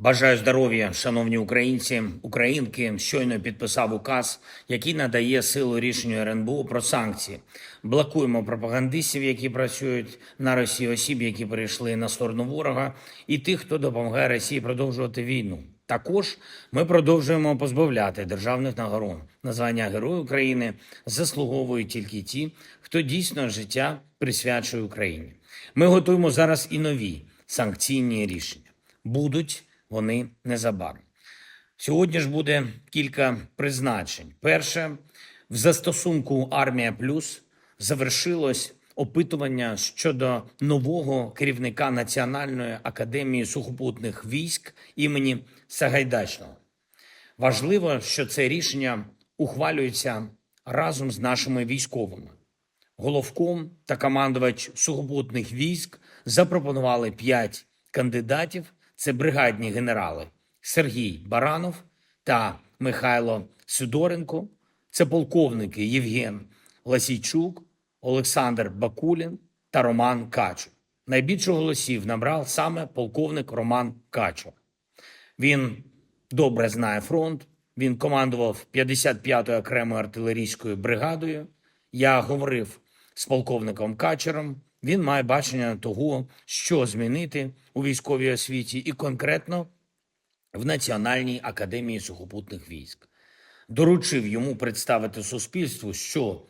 Бажаю здоров'я, шановні українці, українки. Щойно підписав указ, який надає силу рішенню РНБО про санкції. Блокуємо пропагандистів, які працюють на Росії, осіб, які перейшли на сторону ворога, і тих, хто допомагає Росії продовжувати війну. Також ми продовжуємо позбавляти державних нагород. Названня Герою України заслуговують тільки ті, хто дійсно життя присвячує Україні. Ми готуємо зараз і нові санкційні рішення. Будуть вони незабаром. Сьогодні ж буде кілька призначень. Перше, в застосунку Армія Плюс завершилось опитування щодо нового керівника Національної академії сухопутних військ імені Сагайдачного. Важливо, що це рішення ухвалюється разом з нашими військовими. Головком та командувач сухопутних військ запропонували п'ять кандидатів. Це бригадні генерали Сергій Баранов та Михайло Сидоренко. Це полковники Євген Ласійчук, Олександр Бакулін та Роман Качур. Найбільше голосів набрав саме полковник Роман Качур. Він добре знає фронт. Він командував 55-ю окремою артилерійською бригадою. Я говорив з полковником Качером. Він має бачення того, що змінити у військовій освіті, і конкретно в Національній академії сухопутних військ. Доручив йому представити суспільству, що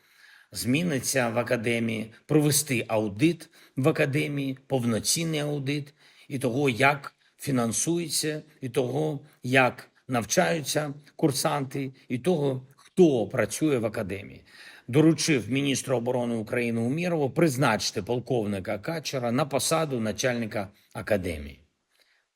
зміниться в академії, провести аудит в академії, повноцінний аудит і того, як фінансується, і того, як навчаються курсанти, і того, хто працює в академії. Доручив міністру оборони України Умірову призначити полковника Качера на посаду начальника академії.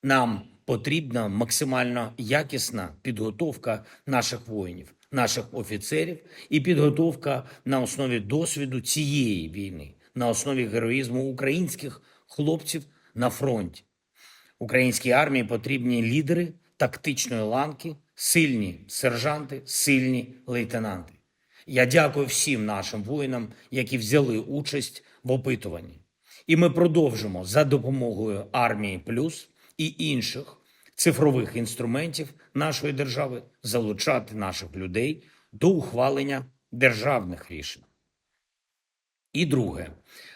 Нам потрібна максимально якісна підготовка наших воїнів, наших офіцерів і підготовка на основі досвіду цієї війни, на основі героїзму українських хлопців на фронті. Українській армії потрібні лідери тактичної ланки, сильні сержанти, сильні лейтенанти. Я дякую всім нашим воїнам, які взяли участь в опитуванні. І ми продовжимо за допомогою армії плюс і інших цифрових інструментів нашої держави залучати наших людей до ухвалення державних рішень. І друге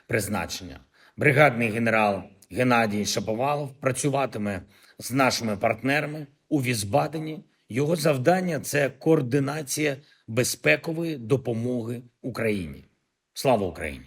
призначення. Бригадний генерал Геннадій Шаповалов працюватиме з нашими партнерами у Візбадені. Його завдання це координація безпекової допомоги Україні. Слава Україні!